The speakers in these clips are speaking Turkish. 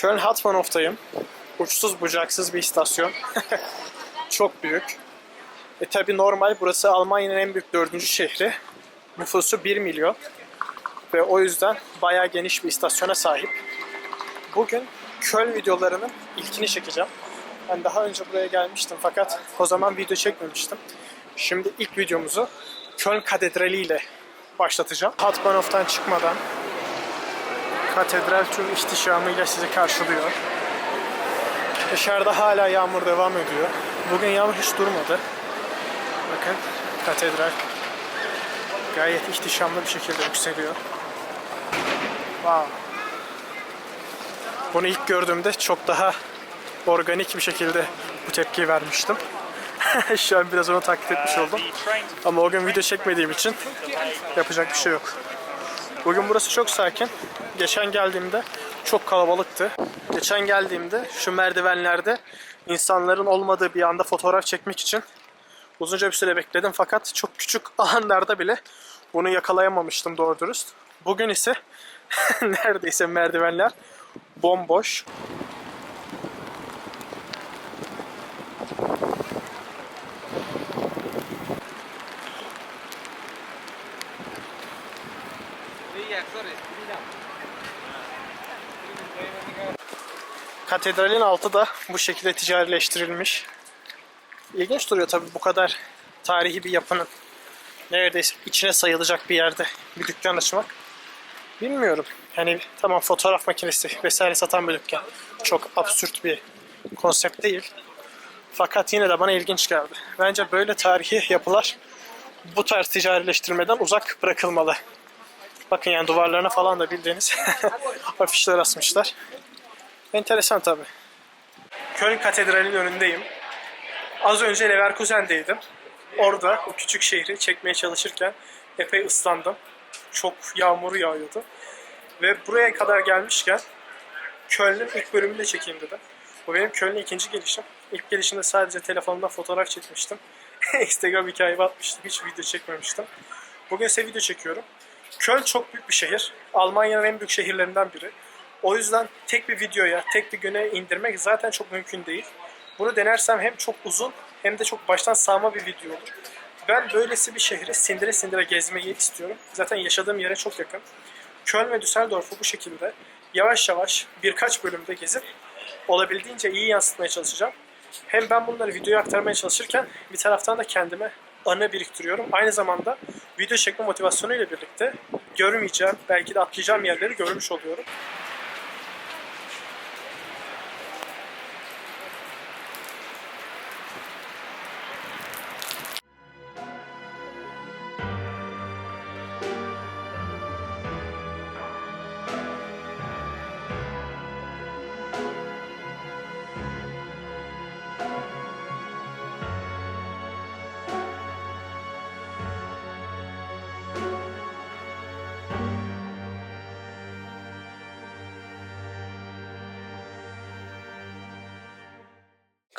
Köln Hauptbahnhof'tayım. Uçsuz bucaksız bir istasyon. Çok büyük. E tabi normal burası Almanya'nın en büyük dördüncü şehri. Nüfusu 1 milyon. Ve o yüzden bayağı geniş bir istasyona sahip. Bugün Köln videolarının ilkini çekeceğim. Ben daha önce buraya gelmiştim fakat o zaman video çekmemiştim. Şimdi ilk videomuzu Köln Katedrali ile başlatacağım. Hauptbahnhof'tan çıkmadan katedral tüm ihtişamıyla sizi karşılıyor. Dışarıda hala yağmur devam ediyor. Bugün yağmur hiç durmadı. Bakın katedral gayet ihtişamlı bir şekilde yükseliyor. Wow. Bunu ilk gördüğümde çok daha organik bir şekilde bu tepkiyi vermiştim. Şu an biraz onu taklit etmiş oldum. Ama o gün video çekmediğim için yapacak bir şey yok. Bugün burası çok sakin. Geçen geldiğimde çok kalabalıktı. Geçen geldiğimde şu merdivenlerde insanların olmadığı bir anda fotoğraf çekmek için uzunca bir süre bekledim fakat çok küçük alanlarda bile bunu yakalayamamıştım doğru dürüst. Bugün ise neredeyse merdivenler bomboş. Katedralin altı da bu şekilde ticarileştirilmiş. İlginç duruyor tabii bu kadar tarihi bir yapının neredeyse içine sayılacak bir yerde bir dükkan açmak. Bilmiyorum. Yani tamam fotoğraf makinesi vesaire satan bir dükkan. Çok absürt bir konsept değil. Fakat yine de bana ilginç geldi. Bence böyle tarihi yapılar bu tarz ticarileştirmeden uzak bırakılmalı. Bakın yani duvarlarına falan da bildiğiniz afişler asmışlar. Enteresan tabi. Köln Katedrali'nin önündeyim. Az önce Leverkusen'deydim. Orada o küçük şehri çekmeye çalışırken epey ıslandım. Çok yağmur yağıyordu. Ve buraya kadar gelmişken Köln'ün ilk bölümünü de çekeyim dedim. Bu benim Köln'e ikinci gelişim. İlk gelişimde sadece telefonumdan fotoğraf çekmiştim. Instagram hikayemi atmıştım. Hiç video çekmemiştim. Bugün ise video çekiyorum. Köln çok büyük bir şehir. Almanya'nın en büyük şehirlerinden biri. O yüzden tek bir videoya, tek bir güne indirmek zaten çok mümkün değil. Bunu denersem hem çok uzun hem de çok baştan sağma bir video olur. Ben böylesi bir şehri sindire sindire gezmeyi istiyorum. Zaten yaşadığım yere çok yakın. Köln ve Düsseldorf'u bu şekilde yavaş yavaş birkaç bölümde gezip olabildiğince iyi yansıtmaya çalışacağım. Hem ben bunları videoya aktarmaya çalışırken bir taraftan da kendime anı biriktiriyorum. Aynı zamanda video çekme motivasyonuyla birlikte görmeyeceğim, belki de atlayacağım yerleri görmüş oluyorum.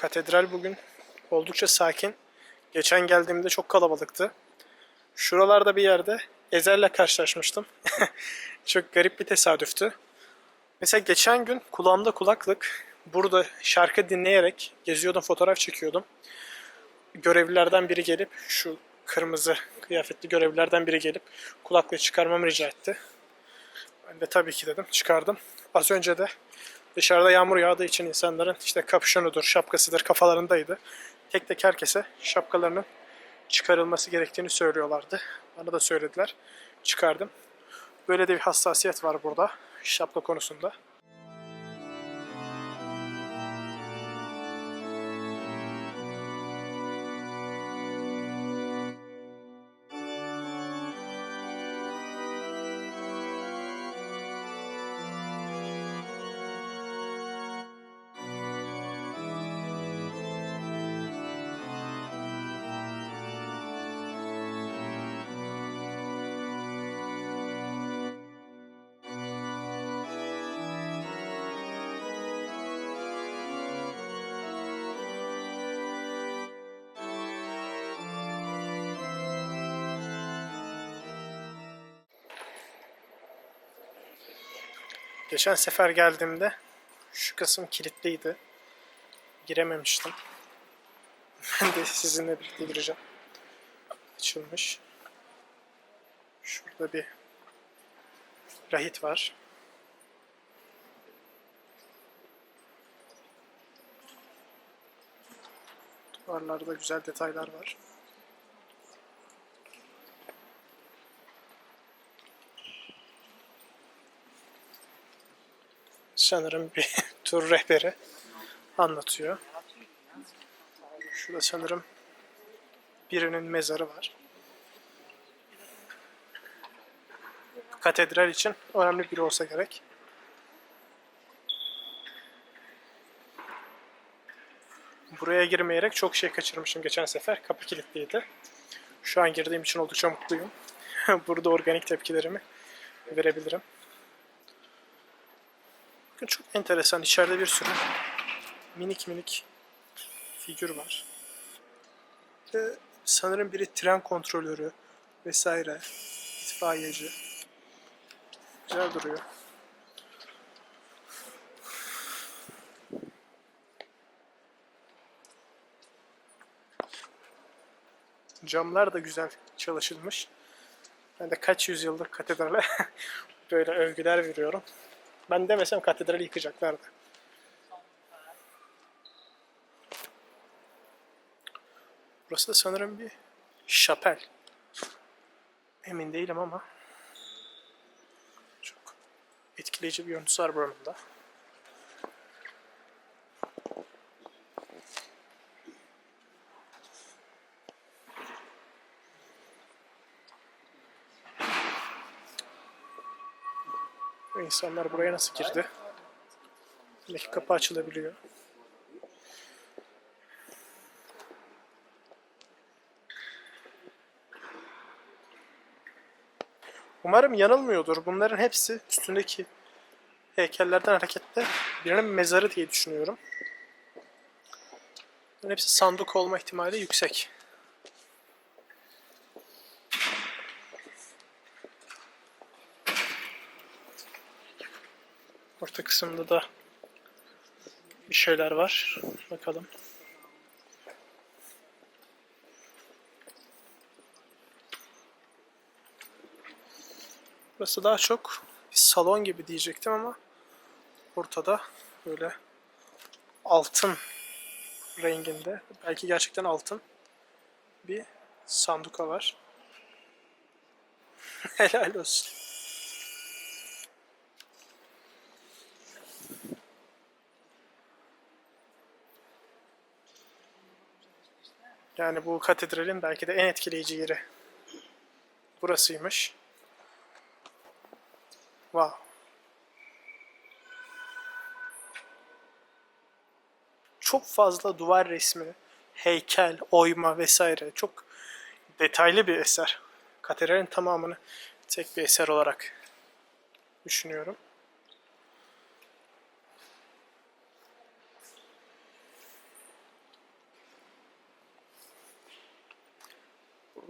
Katedral bugün oldukça sakin. Geçen geldiğimde çok kalabalıktı. Şuralarda bir yerde Ezel'le karşılaşmıştım. çok garip bir tesadüftü. Mesela geçen gün kulağımda kulaklık, burada şarkı dinleyerek geziyordum, fotoğraf çekiyordum. Görevlilerden biri gelip, şu kırmızı kıyafetli görevlilerden biri gelip kulaklığı çıkarmamı rica etti. Ben de tabii ki dedim, çıkardım. Az önce de Dışarıda yağmur yağdığı için insanların işte kapüşonudur, şapkasıdır kafalarındaydı. Tek tek herkese şapkalarının çıkarılması gerektiğini söylüyorlardı. Bana da söylediler. Çıkardım. Böyle de bir hassasiyet var burada şapka konusunda. Geçen sefer geldiğimde Şu kısım kilitliydi. Girememiştim. Ben de sizinle birlikte gireceğim. Açılmış. Şurada bir rahit var. Duvarlarda güzel detaylar var. Sanırım bir tur rehberi anlatıyor. Şurada sanırım birinin mezarı var. Katedral için önemli biri olsa gerek. Buraya girmeyerek çok şey kaçırmışım geçen sefer. Kapı kilitliydi. Şu an girdiğim için oldukça mutluyum. Burada organik tepkilerimi verebilirim. Bakın çok enteresan. İçeride bir sürü minik minik figür var. Ve sanırım biri tren kontrolörü vesaire. itfaiyeci. Güzel duruyor. Camlar da güzel çalışılmış. Ben de kaç yüzyıldır katedrale böyle övgüler veriyorum. Ben demesem katedrali yıkacaklardı. Burası da sanırım bir şapel. Emin değilim ama çok etkileyici bir görüntüsü var buranın da. İnsanlar buraya nasıl girdi? Buradaki kapı açılabiliyor. Umarım yanılmıyordur. Bunların hepsi üstündeki heykellerden hareketle birinin mezarı diye düşünüyorum. Bunların hepsi sandık olma ihtimali yüksek. Orta kısımda da bir şeyler var. Bakalım. Burası daha çok bir salon gibi diyecektim ama ortada böyle altın renginde belki gerçekten altın bir sanduka var. Helal olsun. Yani bu katedralin belki de en etkileyici yeri burasıymış. Wow. Çok fazla duvar resmi, heykel, oyma vesaire çok detaylı bir eser. Katedralin tamamını tek bir eser olarak düşünüyorum.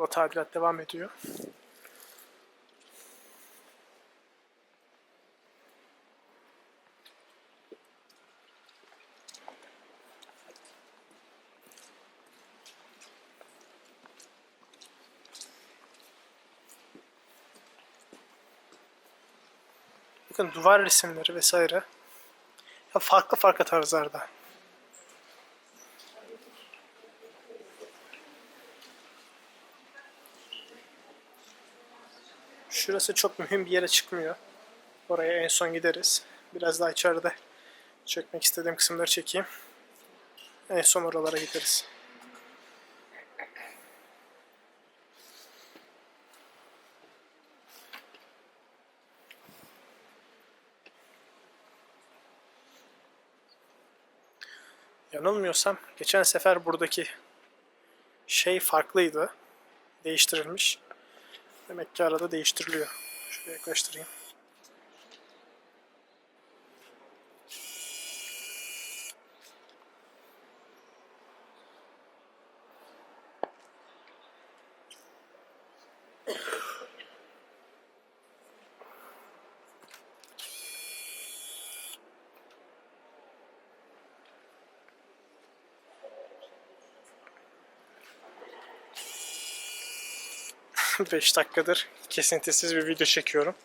Burada tadilat devam ediyor. Bakın duvar resimleri vesaire. Ya farklı farklı tarzlarda. Şurası çok mühim bir yere çıkmıyor. Oraya en son gideriz. Biraz daha içeride çekmek istediğim kısımları çekeyim. En son oralara gideriz. Yanılmıyorsam geçen sefer buradaki şey farklıydı. Değiştirilmiş. Demek ki arada değiştiriliyor. Şuraya yaklaştırayım. 5 dakikadır kesintisiz bir video çekiyorum.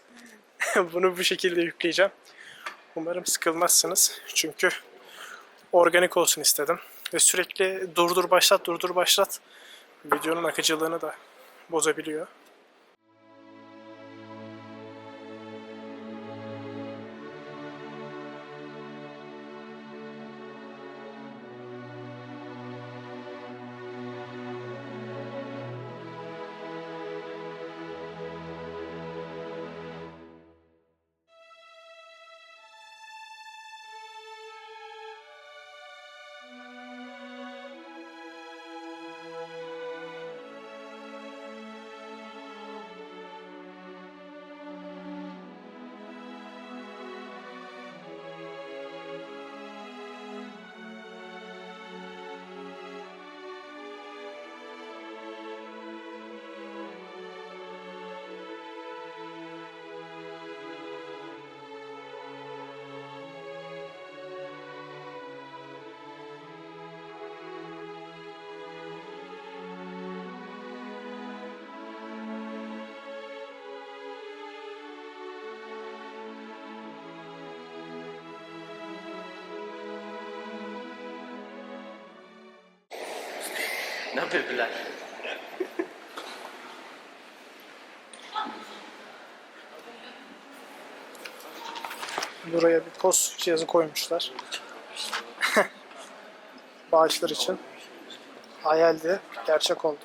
Bunu bu şekilde yükleyeceğim. Umarım sıkılmazsınız. Çünkü organik olsun istedim. Ve sürekli durdur başlat durdur başlat videonun akıcılığını da bozabiliyor. Ne yapıyor? Buraya bir post cihazı koymuşlar. Bağışlar için. Hayaldi, gerçek oldu.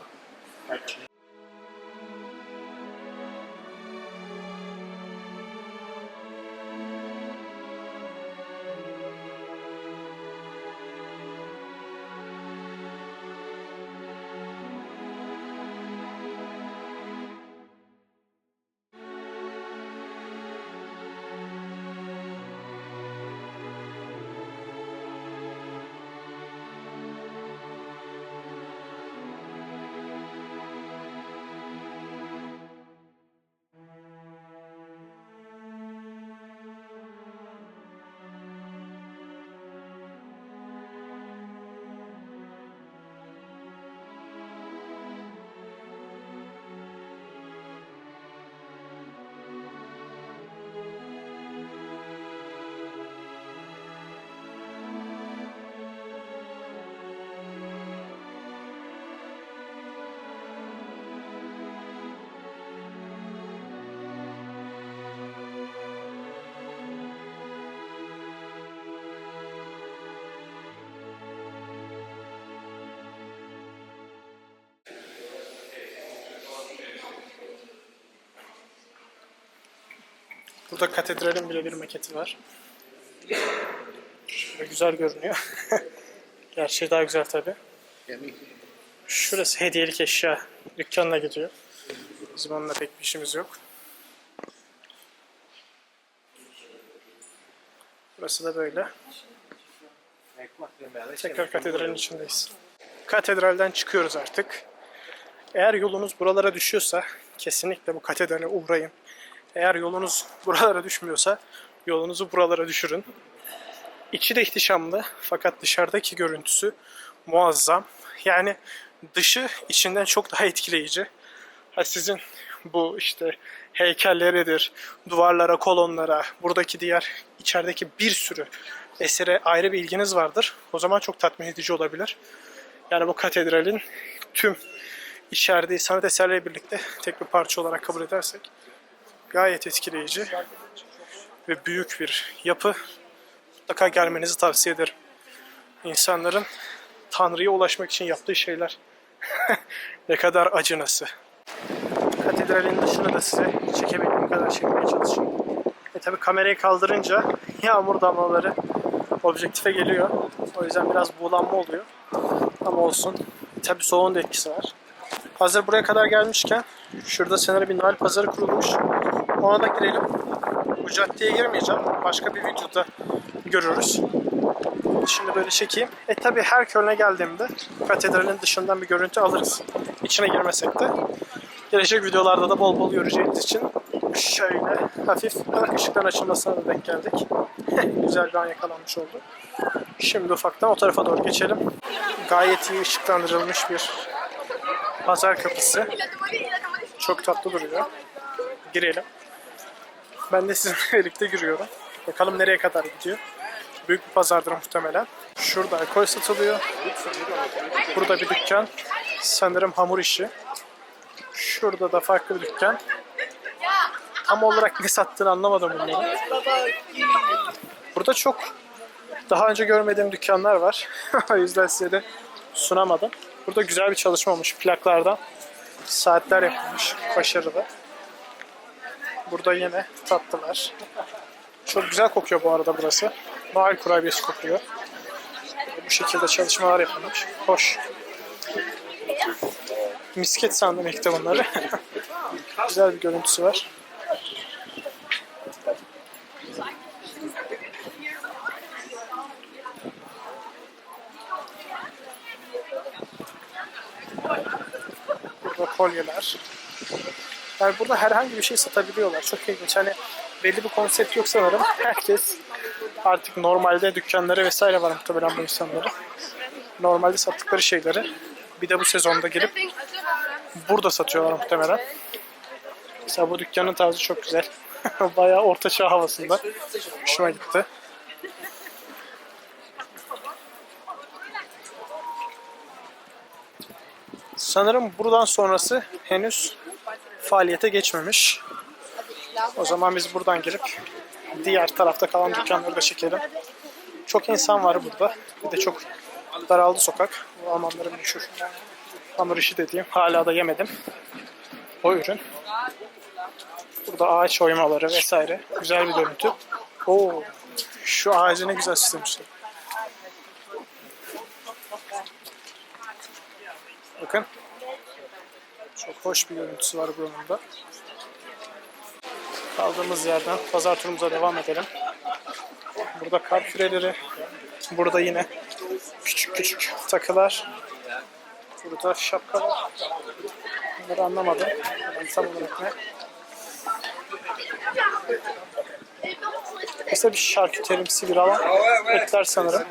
Burada katedralin bile bir maketi var. Şöyle güzel görünüyor. Gerçeği daha güzel tabi. Şurası hediyelik eşya dükkanına gidiyor. Bizim onunla pek bir işimiz yok. Burası da böyle. Tekrar katedralin içindeyiz. Katedralden çıkıyoruz artık. Eğer yolunuz buralara düşüyorsa kesinlikle bu katedrale uğrayın. Eğer yolunuz buralara düşmüyorsa yolunuzu buralara düşürün. İçi de ihtişamlı fakat dışarıdaki görüntüsü muazzam. Yani dışı içinden çok daha etkileyici. Ha sizin bu işte heykelleridir, duvarlara, kolonlara, buradaki diğer içerideki bir sürü esere ayrı bir ilginiz vardır. O zaman çok tatmin edici olabilir. Yani bu katedralin tüm içerdiği sanat eserleriyle birlikte tek bir parça olarak kabul edersek gayet etkileyici ve büyük bir yapı. Mutlaka gelmenizi tavsiye ederim. İnsanların Tanrı'ya ulaşmak için yaptığı şeyler ne kadar acınası. Katedralin dışını da size çekebildiğim kadar çekmeye çalışayım. E tabi kamerayı kaldırınca yağmur damlaları objektife geliyor. O yüzden biraz buğulanma oluyor. Ama olsun. Tabi soğuğun da etkisi var. Hazır buraya kadar gelmişken şurada sanırım bir Noel pazarı kurulmuş. Ona da girelim. Bu caddeye girmeyeceğim. Başka bir videoda görürüz. Şimdi böyle çekeyim. E tabi her Köln'e geldiğimde katedralin dışından bir görüntü alırız. İçine girmesek de. Gelecek videolarda da bol bol göreceğiniz için şöyle hafif ışıkların açılmasına da denk geldik. Güzel bir an yakalanmış oldu. Şimdi ufaktan o tarafa doğru geçelim. Gayet iyi ışıklandırılmış bir pazar kapısı. Çok tatlı duruyor. Girelim. Ben de sizinle birlikte giriyorum. Bakalım nereye kadar gidiyor. Büyük bir pazardır muhtemelen. Şurada alkol satılıyor. Burada bir dükkan. Sanırım hamur işi. Şurada da farklı bir dükkan. Tam olarak ne sattığını anlamadım bunları. Burada çok daha önce görmediğim dükkanlar var. o yüzden size de sunamadım. Burada güzel bir çalışma olmuş plaklardan. Saatler yapılmış. Başarılı. Burada yine tatlılar. Çok güzel kokuyor bu arada burası. Noel kurabiyesi kokuyor. Bu şekilde çalışmalar yapılmış. Hoş. Misket sandım ilk de bunları. güzel bir görüntüsü var. Burada kolyeler. Yani burada herhangi bir şey satabiliyorlar. Çok ilginç. Hani belli bir konsept yok sanırım. Herkes artık normalde dükkanları vesaire var muhtemelen bu insanların. Normalde sattıkları şeyleri bir de bu sezonda gelip burada satıyorlar muhtemelen. Mesela bu dükkanın tarzı çok güzel. Bayağı orta çağ havasında. Hoşuma gitti. Sanırım buradan sonrası henüz faaliyete geçmemiş. O zaman biz buradan girip diğer tarafta kalan dükkanları da çekelim. Çok insan var burada. Bir de çok daraldı sokak. Bu Almanların meşhur hamur işi dediğim. Hala da yemedim. O ürün. Burada ağaç oymaları vesaire. Güzel bir görüntü. Oo, şu ağacı ne güzel süslemişler. Bakın. Çok hoş bir görüntüsü var buranın da. Kaldığımız yerden pazar turumuza devam edelim. Burada kar küreleri. Burada yine küçük küçük takılar. Burada şapkalar. Bunları anlamadım. Ben tam olarak ne? Mesela bir şarküterimsi bir alan. Etler sanırım.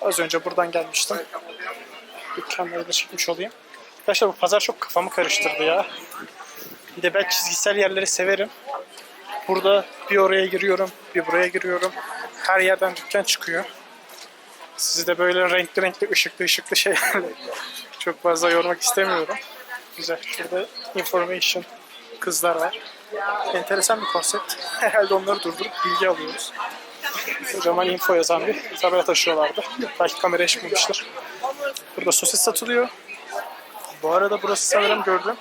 Az önce buradan gelmiştim. Dükkanları da çekmiş olayım. Arkadaşlar bu pazar çok kafamı karıştırdı ya. Bir de ben çizgisel yerleri severim. Burada bir oraya giriyorum, bir buraya giriyorum. Her yerden dükkan çıkıyor. Sizi de böyle renkli renkli, ışıklı ışıklı şeylerle çok fazla yormak istemiyorum. Güzel. Şurada information kızlar var. Enteresan bir konsept. Herhalde onları durdurup bilgi alıyoruz. Kocaman info yazan bir tabela taşıyorlardı. Belki kamera bulmuştur. Burada sosis satılıyor. Bu arada burası sanırım gördüğüm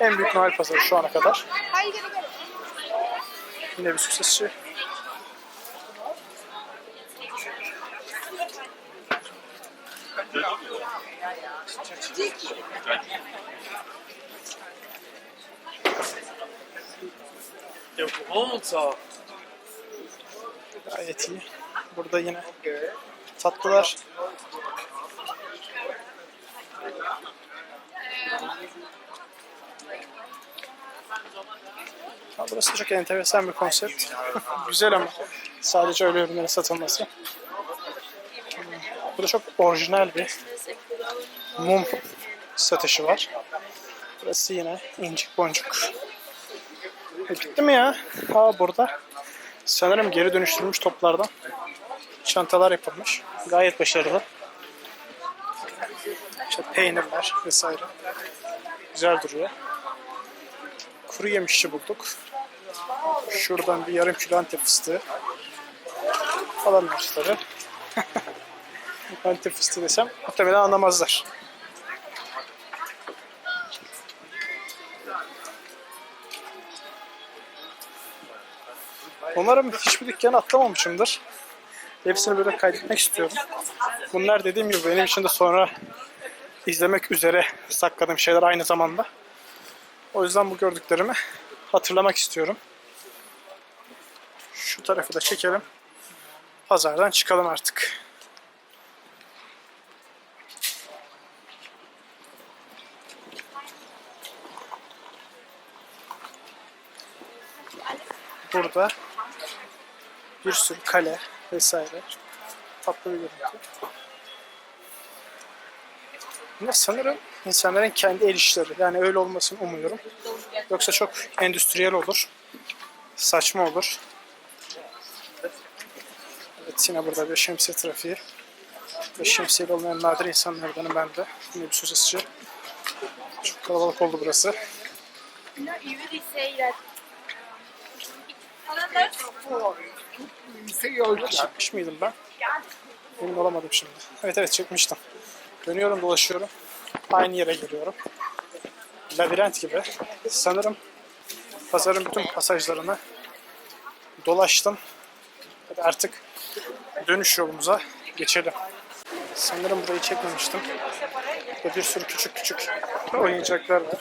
en büyük Noel pazarı şu ana kadar. Yine bir sosisçi. Der Bronzer. Gayet iyi. Burada yine tatlılar. Ha, burası çok enteresan bir konsept. Güzel ama sadece öyle ürünlerin satılması. Burada çok orijinal bir mum satışı var. Burası yine incik boncuk. E, bitti mi ya? Ha burada sanırım geri dönüştürülmüş toplardan çantalar yapılmış. Gayet başarılı. İşte peynirler vesaire. Güzel duruyor. Kuru yemişçi bulduk. Şuradan bir yarım kilo antep fıstığı. Falan var tabi. antep fıstığı desem muhtemelen anlamazlar. Umarım hiçbir dükkanı atlamamışımdır. Hepsini böyle kaydetmek istiyorum. Bunlar dediğim gibi benim için de sonra izlemek üzere sakladığım şeyler aynı zamanda. O yüzden bu gördüklerimi hatırlamak istiyorum. Şu tarafı da çekelim. Pazardan çıkalım artık. Burada bir sürü kale vesaire. tatlı bir görüntü. Bunlar sanırım insanların kendi el işleri. Yani öyle olmasını umuyorum. Yoksa çok endüstriyel olur. Saçma olur. Evet yine burada bir şemsiye trafiği. Ve şemsiyeli olmayan nadir insanlardanım ben de. Yine bir söz esici. Çok kalabalık oldu burası. No, you really say that. Another? Çekmiş miydim ben? Emin olamadım şimdi. Evet evet çekmiştim. Dönüyorum dolaşıyorum. Aynı yere geliyorum. Labirent gibi. Sanırım pazarın bütün pasajlarını dolaştım. Hadi artık dönüş yolumuza geçelim. Sanırım burayı çekmemiştim. Bir sürü küçük küçük oyuncaklar var.